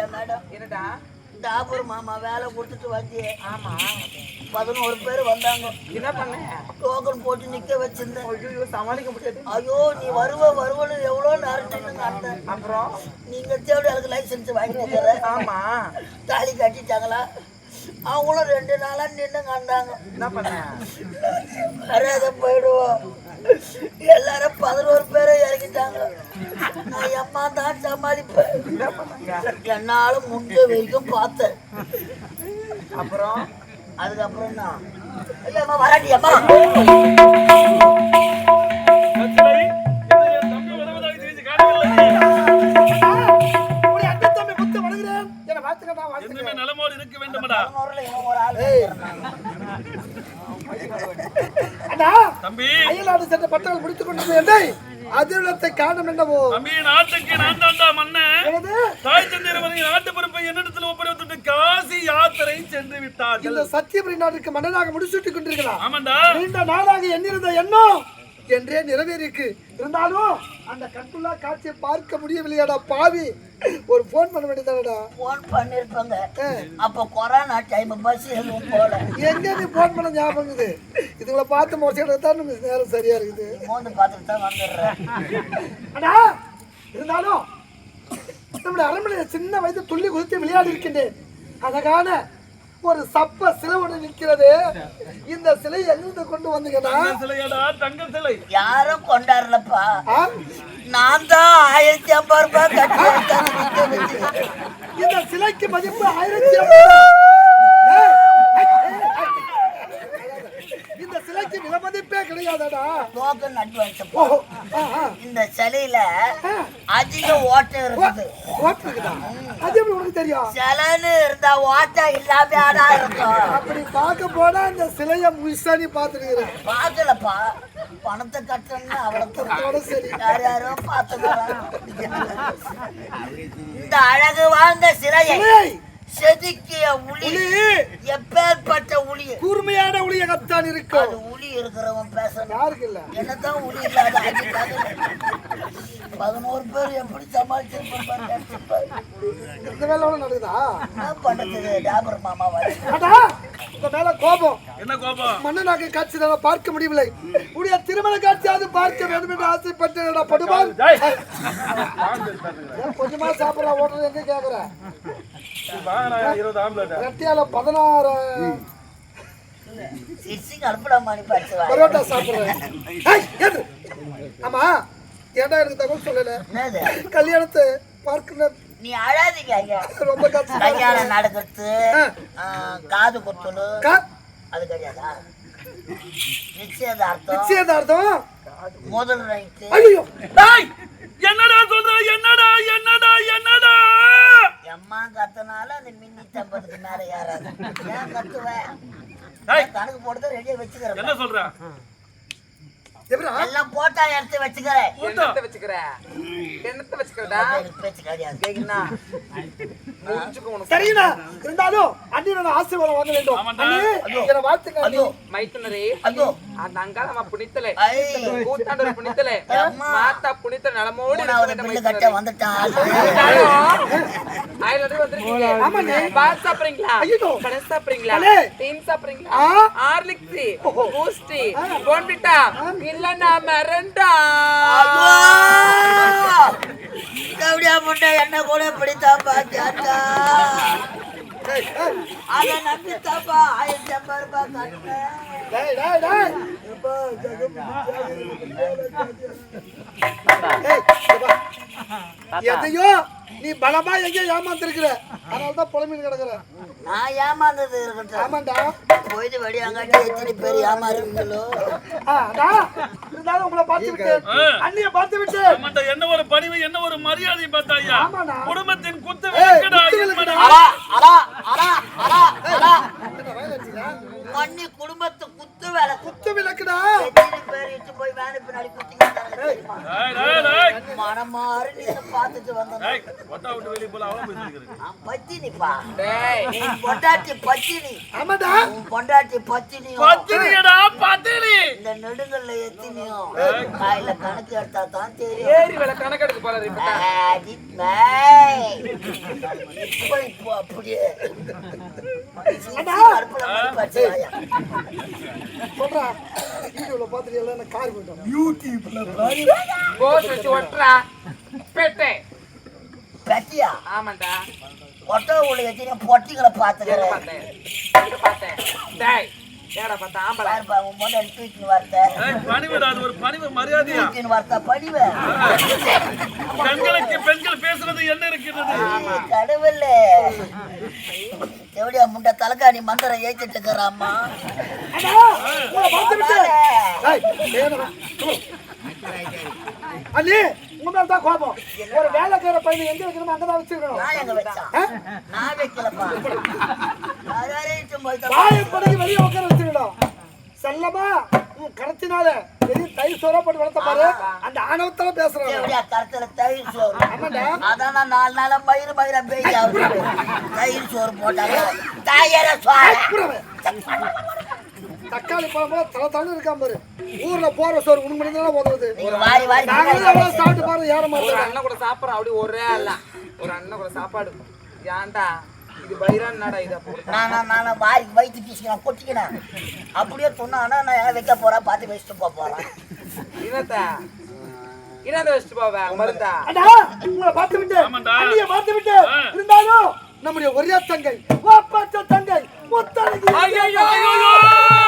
அப்படியா மேடம்? என்னடா? டாபர் மாமா வேலை கொடுத்துட்டு வந்தியே. ஆமா. பதினோரு பேர் வந்தாங்க. என்ன பண்ண? டோக்கன் போட்டு நிக்க வச்சிருந்தேன். ஐயோ சமாளிக்க முடியாது. ஐயோ நீ வருவ வருவன்னு எவ்வளோ நின்று அந்த அப்புறம்? நீங்க தேவை எனக்கு லைசன்ஸ் வாங்கி கொடுக்குற ஆமா. தாலி கட்டிட்டாங்களா? அவங்களும் ரெண்டு நாளா நின்று கண்டாங்க என்ன பண்ண? வராத போயிடுவோம். எல்லாரும் பதினோரு என்னால முந்த வரைக்கும் பார்த்தேன். அப்புறம் அதுக்கப்புறம் தான் ஐயம்மா வராட்டி அம்மா. நலமோடு இருக்க வேண்டுமடா. தம்பி. அயல்நாடு சென்ற பட்டங்கள் முடித்துக் கொண்டது என்னை அதிர்வலத்தை காணும் என்னவோ? நாட்டுக்கு நான் தாண்டா மன்னன் தாய் தந்தையர் நாட்டு பொறுப்பை என்னிடத்தில் ஒப்படைத்துட்டு காசி யாத்திரை சென்று விட்டார்கள். இந்த சத்தியபுரி நாட்டுக்கு மன்னனாக முடிசூட்டிக் கொண்டிருக்கலாம் ஆமாண்டா. நீண்ட நாளாக எண்ணிருந்த எண்ணம் என்றே நிறைவேறிருக்கு இருந்தாலும் அந்த கட்டுலா காட்சியை பார்க்க முடியவில்லையாடா பாவி. ஒரு போன் பண்ண வேண்டியதானடா? போன் பண்ணிருப்பாங்க அப்ப கொரோனா டைம் பஸ் எதுவும் போல. எங்க நீ போன் பண்ண ஞாபகம் இருக்குது இதுங்களை பார்த்து மோசம் தான் நமக்கு நேரம் சரியா இருக்குது. மோந்து பார்த்துட்டு தான் வந்துடுறேன். அண்ணா இருந்தாலும் நம்முடைய அரண்மனையில் சின்ன வயது துள்ளி குதித்து விளையாடி இருக்கின்றேன். அழகான ஒரு சப்ப சிலை ஒன்று நிற்கிறது. இந்த சிலை எங்கிருந்து கொண்டு வந்தீங்கன்னா தங்க சிலையாடா தங்க சிலை. யாரும் கொண்டாடலப்பா? நான் தான் ஆயிரத்தி ஐம்பது ரூபாய் கட்டி. இந்த சிலைக்கு மதிப்பு ஆயிரத்தி ஐம்பது. ஏய், இந்த சிலைக்கு மதிப்பே கிடையாதடா? Token advance. இந்த சிலையில. அதிக ஓட்டம் இருக்குது. ஓட்டு இருக்குதா? அது எப்படி உனக்கு தெரியும்? சிலைன்னு இருந்தா ஓட்டம் இல்லாம ஆடா இருக்கும்? அப்படி பார்க்க போனா இந்த சிலையை முழுசா நீ பார்த்துருக்கிறேன். பாக்கலப்பா பணத்தை கட்டணும்னு அதோட சரி. யார் யாரோ பார்த்து இந்த அழகு வாழ்ந்த சிலையை சிலை செதுக்கிய உளி எப்பேற்பட்ட உளி. கூர்மையான உளியகத்தான் அது இருக்கும் உளி இருக்கிறவன் பேசணும். யாருக்கு இல்ல? என்னதான் உளி இல்லாத பதினோரு பேர் எப்படி சமாளிச்சிருப்பாரு இந்த வேலை நடக்குதா? என்ன பண்ணது டாபர் மாமா வர இந்த மேல கோபம். என்ன கோபம்? மன்னனாக காட்சி நான் பார்க்க முடியவில்லை. உடைய திருமண காட்சியாவது பார்க்க வேண்டும் என்று ஆசைப்பட்டு படுவான் கொஞ்சமா சாப்பிடலாம் ஓடுறது எங்க கேக்குற? ரெட்டியால பதினாறு. பரோட்டா சாப்பிடுறேன். ஆமா ஏன்டா எனக்கு தகவல் சொல்லல? என்னது? கல்யாணத்தை பார்க்கல நீ அழாதீங்க ஐயா. ரொம்ப கஷ்டம். கல்யாணம் நடக்கிறது காது குத்தலு கா- அது கிடையாதா? நிச்சயதார்த்தம். நிச்சயதார்த்தம். முதல் நைட்டு ஐயோ. டேய், என்னடா சொல்ற? என்னடா என்னடா என்னடா? எம்மா கத்தனால அந்த மின்னி தம்பதுக்கு மேல ஏறாது. ஏன் கத்துவேன் டேய், கணக்கு போட்டு ரெடியா வச்சுக்கிறேன். என்ன சொல்ற? எப்படா எல்லாம் போட்டா எடுத்து வச்சுக்கிறேன். என்னத்தை வச்சுக்கிற? என்னத்தை வச்சுக்கிறடா? எனக்கு பேச்சு சரிங்களா இருந்தாலும் அண்ணியோட ஆசீர்வாதம் வாங்க வேண்டும். வாழ்த்துங்க அண்ணி மைத்துனரே அந்த அங்காளம்மா புனித்தலே. கூத்தாண்டவர் புனித்தலே. அம்மா. மாத்தா புனித்த நலமோடு மூணாவது இருக்க கபடியா முட்டை என்ன கூட பிடித்தாப்பா? கேட்டா அதை நம்பி தாப்பா ஆயிரத்தி ஐம்பது ரூபாய் கட்டினேன். எதையோ நீ பலமா எங்கேயோ ஏமாத்திருக்கிற அதனால தான் புலம்பின்னு கிடக்குற நான் ஏமாந்தது இருக்கட்டும் ஆமாண்டா. போயிட்டு எத்தனை பேர் அண்ணா, இருந்தாலும் உங்களை பார்த்து. அண்ணிய பார்த்து விட்டேன் ஆமாண்டா, என்ன ஒரு பணிவு என்ன ஒரு மரியாதை பார்த்தா ஐயா. குடும்பத்தின் குத்து குத்து? பண்ணி குடும்பத்து குத்து வேலை குத்து விளக்குடா. எத்தனை பேர் இட்டு போய் வேலை பின்னாடி குத்திங்க டேய், டேய், டேய். மனம் மாறி நீங்க பார்த்துட்டு வந்தேன். பத்தினிப்பா. டேய். உன் பொண்டாட்டி பத்தினி. ஆமாடா. உன் பொண்டாட்டி பத்தினி. இந்த நெடுங்கல்ல எத்தினியும். காயில கணக்கு எடுத்தா தான் தெரியும். ஏரி வேலை. இப்போ இப்போ அப்படியே. சொல்றா. வீடியோல பாத்துட்டு எல்லாம் எனக்கு கார் போயிட்டோம் போஸ் வச்சு ஒட்டுறா பெட்டை பெட்டியா ஆமாண்டா ஒட்ட உள்ள எத்தினியும் பொட்டிகளை எங்க பாத்துக்கிறேன் பார்த்தேன் டேய் ஏடா பார்த்தா ஆம்பளை பாருப்பா உன் முதல் தூக்கின்னு வரத்த பணிவுடா அது ஒரு பணிவு மரியாதையா தூக்கின்னு வரத்த படிவேன் பெண்களுக்கு பெண்கள் பேசுறது என்ன இருக்கிறது கடவுளே எப்படியா முண்டை தலைக்காணி மந்திரம் ஏத்திட்டு இருக்கிறாம்மா பார்த்து விட்டு. அண்ணி உங்க மேல தான் கோபம். ஒரு வேலைக்கார பையன் எங்க வைக்கணுமோ வச்சிருக்கணும் நான் எங்க வச்சான்? நான் வைக்கலப்பா. நான் வேற இட்டும் போய் தான் வாயை படகு வெளியே உட்கார வச்சிருக்கணும் செல்லமா உன் கரத்தினால பெரிய தயிர் சோறா போட்டு வளர்த்த பாரு. அந்த ஆணவத்தால பேசுறாங்க கருத்துல தயிர் சோறு? ஆமாடா அதான் நாலு நாளா மயிறு மயிர பேய் ஆகுது. தயிர் சோறு போட்டாங்க தயிர சோறு. தக்காளி பழம் போல தலை தலை இருக்காம பாரு. ஊர்ல போற சோறு உனக்கு மட்டும் தான் நீங்க வாரி நாங்களும் சாப்பிட்டு பாரு ஏற ஒரு மாட்டோம் அண்ணன் கூட சாப்பிட்றோம் அப்படி ஒரே அல்ல ஒரு அண்ணன் கூட சாப்பாடு. ஏன்டா? இது பைரான் நாடா இது? நான் நான் வாரி வயிற்று பீசிக்கிறேன் கொட்டிக்கிறேன். அப்படியே சொன்னானா நான் ஏன் வைக்க போறேன் பார்த்து வச்சுட்டு போக போறேன் இனத்தா? இனத்தை வச்சுட்டு போவேன் மருந்தா அடா உங்களை பார்த்து விட்டு. அண்ணிய பார்த்து விட்டு. இருந்தாலும் நம்முடைய ஒரே தங்கை வாப்பாச்ச தங்கை முத்தழகி.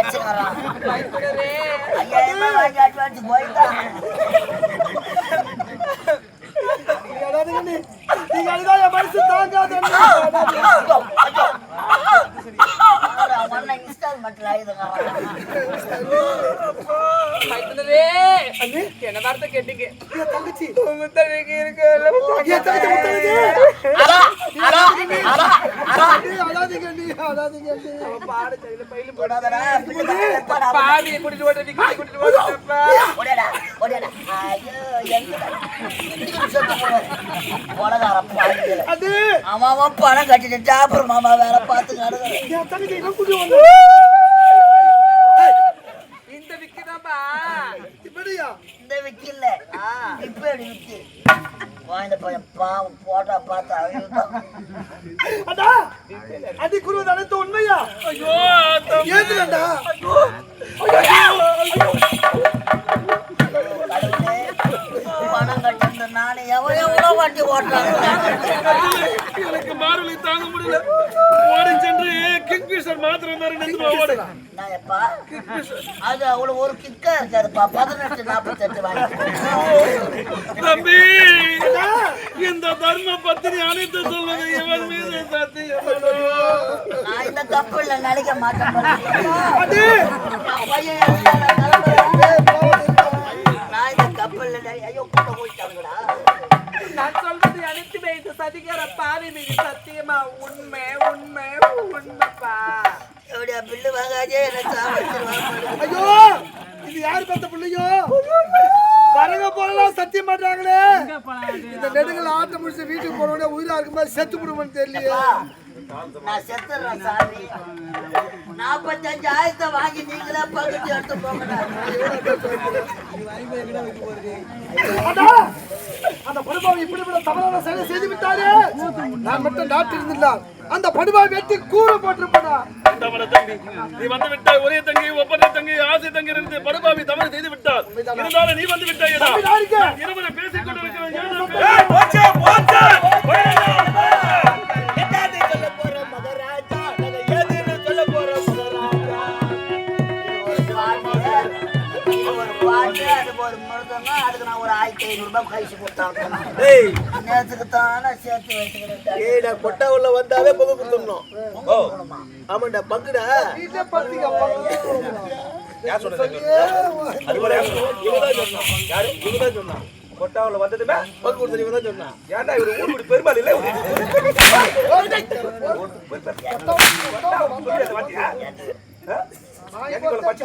ரூபாய்க்கு நடிச்சுக்கிறான் ஐயாயிரம் வாங்கி அட்வான்ஸ் போயிட்டான். நீங்க அழுதா என் மனசு தாங்காது என்ன வார்த்தை கேட்டீங்க தங்கச்சி இருக்கு என் தங்கச்சி முத்தழகி செத்து போவாரு. உலகார பாவிகளே. அண்ணி, அவன் பணம் கட்டிட்டு அப்புறம் மாமா வேற பார்த்து இந்த விக்கி இப்படியா? இந்த விக்கி இல்ல இப்ப விக்கி வாய்ந்த பையன் பாவம் போட்டா பார்த்தா அண்ணி கூறுவது அனைத்து உண்மையா? ஐயோ. ஏத்துக்கண்டா. கடவுளே, பணம் கட்டிருந்த நானே எவ்வளோ வண்டி ஓட்டுறாங்க மாறுவலி தாங்க முடியல. ஓடி சென்று கிங்ஃபிஷர் மாத்திரம் மாதிரி நிறுத்துவா ஓடு. நான் எப்பா அது அவ்வளவு ஒரு கிக்கா இருக்காதுப்பா. பதினெட்டு நாற்பத்தெட்டு வாங்கி தம்பி இந்த தர்ம பத்தினி அனைத்து சொல்வது இவன் மீது சத்தியமடா. நான் இந்த கப்பல்ல நினைக்க மாட்டேன். நான் இந்த கப்பல்ல நினை- ஐயோ கூட போயிட்டாங்கடா நான் சொல்றது அனைத்துமே இந்த சதிகார பாவி மீது சத்தியமா? உண்மை உண்மை உண்மைப்பா. எப்படியா பில்லு வாங்காதே எனக்கு ஐயோ இது யார் பெத்த பிள்ளையோ? வரங்க போலாம் சத்தியம் பண்றாங்களே. இந்த நெடுகள் ஆட்ட முடிச்சு வீட்டுக்கு போறவனே உயிரா இருக்கும்போது செத்து விடுவோம்னு தெரியலையே. நான் செத்துறேன் சாமி. நாற்பத்தஞ்சு ஆயிரத்தை வாங்கி நீங்களே பகுதி எடுத்து அண்ணா, அந்த படுபாவை இப்படிப்பட்ட தவறான செயலை செய்து விட்டாரே? நான் மட்டும் நாட்டு இருந்தால் அந்த படுபாவை வெட்டி கூறு போட்டிருப்பா தவறு தம்பி நீ வந்து விட்டாய் ஒரே தங்கி ஒப்பந்த தங்கி ஆசை தங்கி இருந்து படுபாவி தவறு செய்து விட்டார். இருந்தாலும் நீ வந்து விட்டாய். இருவரை பேசிக் கொண்டிருக்கிறேன். ஆயிரத்தி ஐநூறு கழிச்சு கொடுத்தாங்க ஏய் தானே சேர்த்து வச்சுக்கிறேன் ஏய் கொட்டா உள்ள வந்தாவே பொங்க கொடுத்துடணும் ஆமாண்டா பங்குடா யார் சொன்னது சொன்னான் வந்ததுமே பங்கு கொடுத்து சொன்னான் ஏன்டா ஊர் இப்படி பெருமாள் பச்சை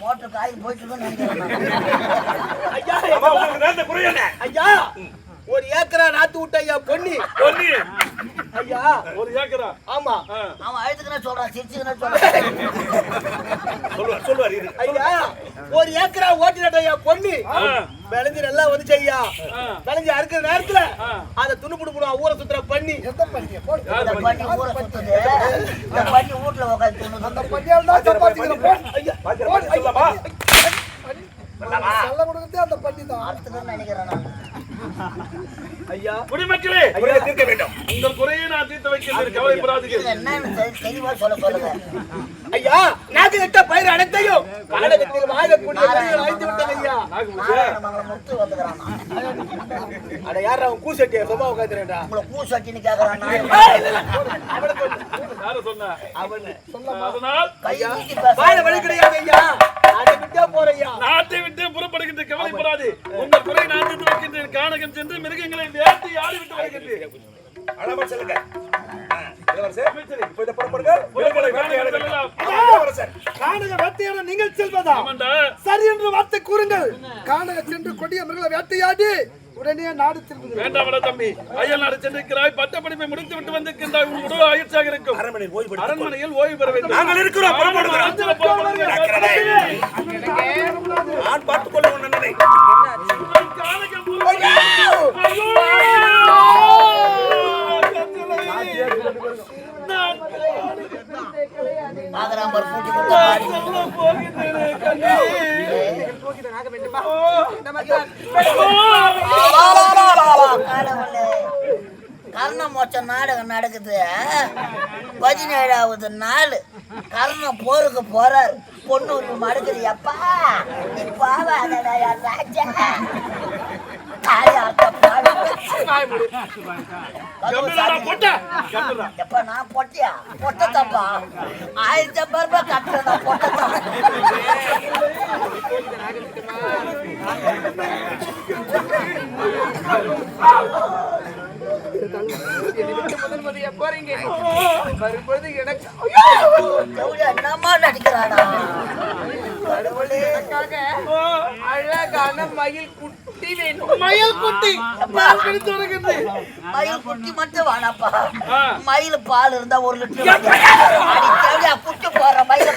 மோட்டர் காய் போயிட்டு இருக்குன்னு நினைக்கிறேன். ஐயா ஒரு ஏக்கரா நாத்து விட்ட ஐயா பொன்னி. பொன்னி, ஐயா. ஒரு ஏக்கரா? ஆமா. அவன் அழுதுக்குன்னு சொல்றான் சிரிச்சுக்குன்னு சொல்றான். சொல்லுவார். ஐயா ஒரு ஏக்கரா ஓட்டினட்ட ஐயா பொன்னி. விளைஞ்சு நல்லா வந்துச்சு ஐயா. விளைஞ்சு அறுக்கிற நேரத்துல. அதை துணு புடுப்புடும் ஊரை சுத்துற பண்ணி எந்த பண்ணி? ஊரை சுத்துது. இந்த பண்ணி வீட்டுல உட்காந்து அந்த பண்ணியால் தான். போ. பாத்திரம் பண்ணி? செல்ல கொடுக்கறதே அந்த பண்ணி தான். நினைக்கிறேன் நான். ஐயா குடிமக்களே குறையை தீர்க்க வேண்டும். உங்கள் குறையை நான் தீர்த்து வைக்கிறேன். கவலைப்படாதீர்கள். தெ- தெளிவா சொல்ல சொல்லுங்க. ஐயா நாக்கு நட்ட பயிர் அனைத்தையும் காலகத்தில் வாழக்கூடிய பயிர்கள் அழைத்து விட்டது ஐயா. நாராயணமங்கலம் முத்து வந்துக்கிறான். அட யார் அவன் கூசட்டியா? சும்மா உட்காந்துறேன்டா உங்களை பூ சட்டின்னு கேக்குறான் யார சொன்ன? அவனு. அதனால் கையை நீட்டி வாழ வழி கிடையாது ஐயா. அதை விட்டா போற ஐயா நாட்டை விட்டு புறப்படுகின்ற கவலைப்படாது. உங்கள் குறை நான் தீர்த்து வைக்கின்றேன். கானகம் சென்று மிருகங்களை வேட்டி ஆடி விட்டு வருகின்றேன். அழாமல் செல்லுங்க. நீங்கள் செல்வதா? சரி என்று வார்த்தை கூறுங்கள். காணக சென்று கொடிய மிருகங்களை வேட்டையாடி உடனே நாடு திரும்புகிறேன் வேண்டாமடா தம்பி. அயல் நாடு சென்றிருக்கிறாய். பட்ட படிப்பை முடித்து விட்டு வந்திருக்கின்றாய். உன் உடல் ஆயுட்சாக இருக்கும் அரண்மனையில் ஓய்வு. அரண்மனையில் ஓய்வு பெற வேண்டும். நாங்கள் இருக்கிறோம். நான் பார்த்துக் கொள்ள உன் நன்னனை. கானகம் புறப்படுகிறோம். ஐயோ! நான் பாக்குறான் பாரு பூட்டி கொடுத்த பாடி சொல்ல போகிறேனே, கண்ணே. கடவுளே. கர்ண மோட்ச நாடகம் நடக்குது பதினேழாவது நாள் கர்ணம் போருக்கு போறார். பொண்ணு மடுக்குது எப்பா நீ பாவாதடா ராஜா. எப்ப நான் பொட்டியா? பொட்ட தப்பா ஆயிரத்தி ஐம்பது ரூபாய் கட்டுறேன் பொட்ட வரும்பொழுது எனக்கு என்னம்மா நடிக்கிறானா அழகான மயில் குட்டி வேணும். மயில் குட்டி. வருகிறது மயில் குட்டி மட்டும் வேணாப்பா. மயில் பால் இருந்தா ஒரு லிட்டர் குட்டி போற மயில்